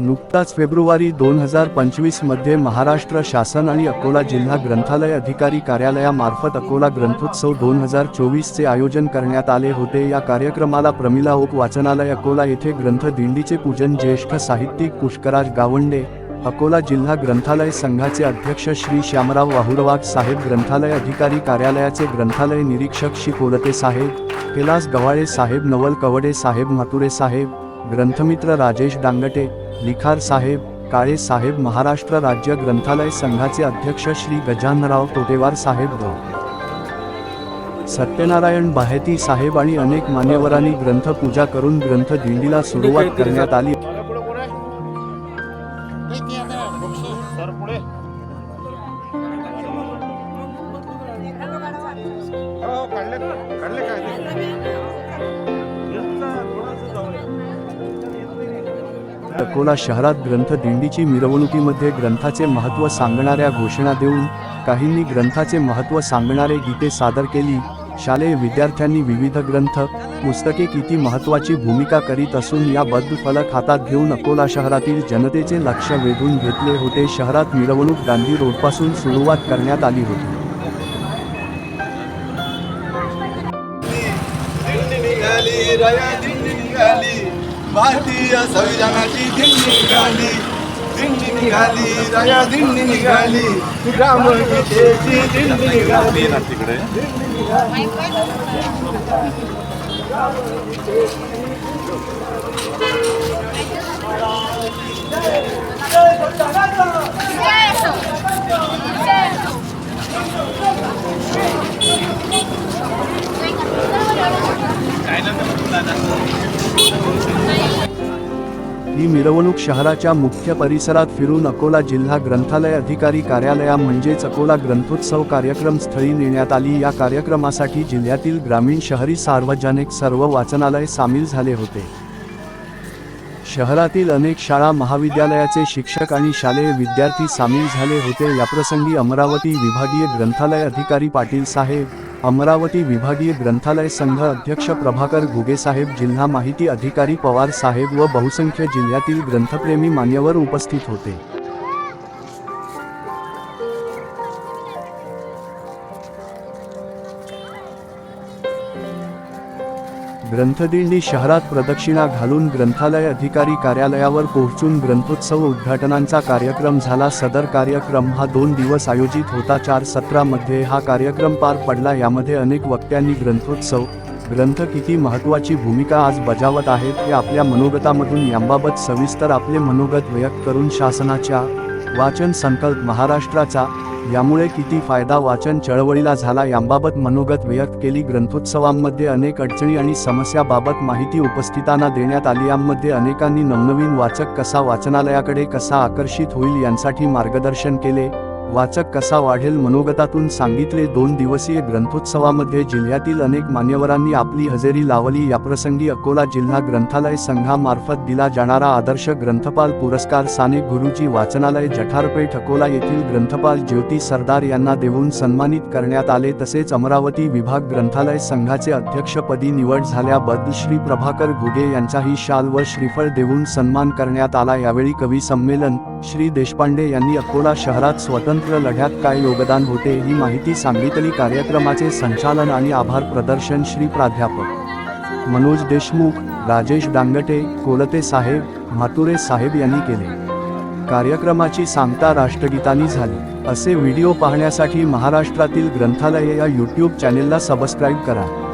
नुकताच फेब्रुवारी दोन हजार पंचवीसमध्ये महाराष्ट्र शासन आणि अकोला जिल्हा ग्रंथालय अधिकारी कार्यालयामार्फत अकोला ग्रंथोत्सव दोन हजार चोवीसचे आयोजन करण्यात आले होते. या कार्यक्रमाला प्रमिला ओक वाचनालय अकोला येथे ग्रंथ दिंडीचे पूजन ज्येष्ठ साहित्यिक पुष्कराज गावंडे अकोला जिल्हा ग्रंथालय संघाचे अध्यक्ष श्री श्यामराव वाहुरवाग साहेब ग्रंथालय अधिकारी कार्यालयाचे ग्रंथालय निरीक्षक श्री कोलते साहेब कैलास गव्हाळे साहेब नवल कवडे साहेब म्हातुरे साहेब ग्रंथमित्र राजेश डांगटे लिखार साहेब काळे साहेब महाराष्ट्र राज्य ग्रंथालय संघाचे अध्यक्ष श्री गजानराव तोटेवार साहेब ग सत्यनारायण बाहेती साहेब आणि अनेक मान्यवरांनी ग्रंथपूजा करून ग्रंथ दिंडीला सुरुवात करण्यात आली. अकोला शहरात ग्रंथ दिंडीची मिरवणुकीमध्ये ग्रंथाचे महत्त्व सांगणाऱ्या घोषणा देऊन काहींनी ग्रंथाचे महत्त्व सांगणारे गीते सादर केली. शालेय विद्यार्थ्यांनी विविध ग्रंथ पुस्तके किती महत्त्वाची भूमिका करीत असून या बद्ध फलक हातात घेऊन अकोला शहरातील जनतेचे लक्ष वेधून घेतले होते. शहरात मिरवणूक गांधी रोडपासून सुरुवात करण्यात आली होती. निघाली. भारतीय संविधानाची दिंडी निघाली. दिंडी निघाली रया दिंडी निघाली. ग्रामगीतेची दिंडी निघाली. तिकडे ही मिरवणूक शहराच्या मुख्य परिसरात फिरून अकोला जिल्हा ग्रंथालय अधिकारी कार्यालया म्हणजेच अकोला ग्रंथोत्सव कार्यक्रम स्थळी नेण्यात आली. या कार्यक्रमासाठी जिल्ह्यातील ग्रामीण शहरी सार्वजनिक सर्व वाचनालय सामील झाले होते. शहरातील अनेक शाळा महाविद्यालयाचे शिक्षक आणि शालेय विद्यार्थी सामील झाले होते. याप्रसंगी अमरावती विभागीय ग्रंथालय अधिकारी पाटील साहेब अमरावती विभागीय ग्रंथालय संघ अध्यक्ष प्रभाकर घुगेसाहेब जिल्हा माहिती अधिकारी पवार साहेब व बहुसंख्य जिल्ह्यातील ग्रंथप्रेमी मान्यवर उपस्थित होते. ग्रंथदिंडी शहरात प्रदक्षिणा घालून ग्रंथालय अधिकारी कार्यालयावर पोहोचून ग्रंथोत्सव उद्घाटनांचा कार्यक्रम झाला. सदर कार्यक्रम हा दोन दिवस आयोजित होता. चार सत्रामध्ये हा कार्यक्रम पार पडला. यामध्ये अनेक वक्त्यांनी ग्रंथोत्सव ग्रंथ किती महत्त्वाची भूमिका आज बजावत आहेत हे आपल्या मनोगतामधून यांबाबत सविस्तर आपले मनोगत व्यक्त करून शासनाच्या वाचन संकल्प महाराष्ट्राचा यामुळे किती फायदा वाचन चळवळीला झाला याबाबत मनोगत व्यक्त केली ग्रंथोत्सवांमध्ये अनेक अडचणी आणि समस्याबाबत माहिती उपस्थितांना देण्यात आली. यामध्ये अनेकांनी नवनवीन वाचक कसा वाचनालयाकडे कसा आकर्षित होईल यांसाठी मार्गदर्शन केले. वाचक कसा वाढेल मनोगतातून सांगितले दोन दिवसीय ग्रंथोत्सवामध्ये जिल्ह्यातील अनेक मान्यवरांनी आपली हजेरी लावली. याप्रसंगी अकोला जिल्हा ग्रंथालय संघामार्फत दिला जाणारा आदर्श ग्रंथपाल पुरस्कार साने गुरुजी वाचनालय जठारपेठ अकोला येथील ग्रंथपाल ज्योती सरदार यांना देऊन सन्मानित करण्यात आले. तसेच अमरावती विभाग ग्रंथालय संघाचे अध्यक्षपदी निवड झाल्याबद्दल श्री प्रभाकर घुगे यांचाही शाल व श्रीफळ देऊन सन्मान करण्यात आला. यावेळी कवी संमेलन श्री देशपांडे यांनी अकोला शहरात स्वतंत्र लढ्यात काय योगदान होते ही माहिती सांगितली कार्यक्रमाचे संचालन आणि आभार प्रदर्शन श्री प्राध्यापक मनोज देशमुख राजेश डांगटे कोलते साहेब म्हातुरे साहेब यांनी केले. कार्यक्रमाची सांगता राष्ट्रगीतानी झाली. असे व्हिडिओ पाहण्यासाठी महाराष्ट्रातील ग्रंथालय या यूट्यूब चॅनेलला सबस्क्राईब करा.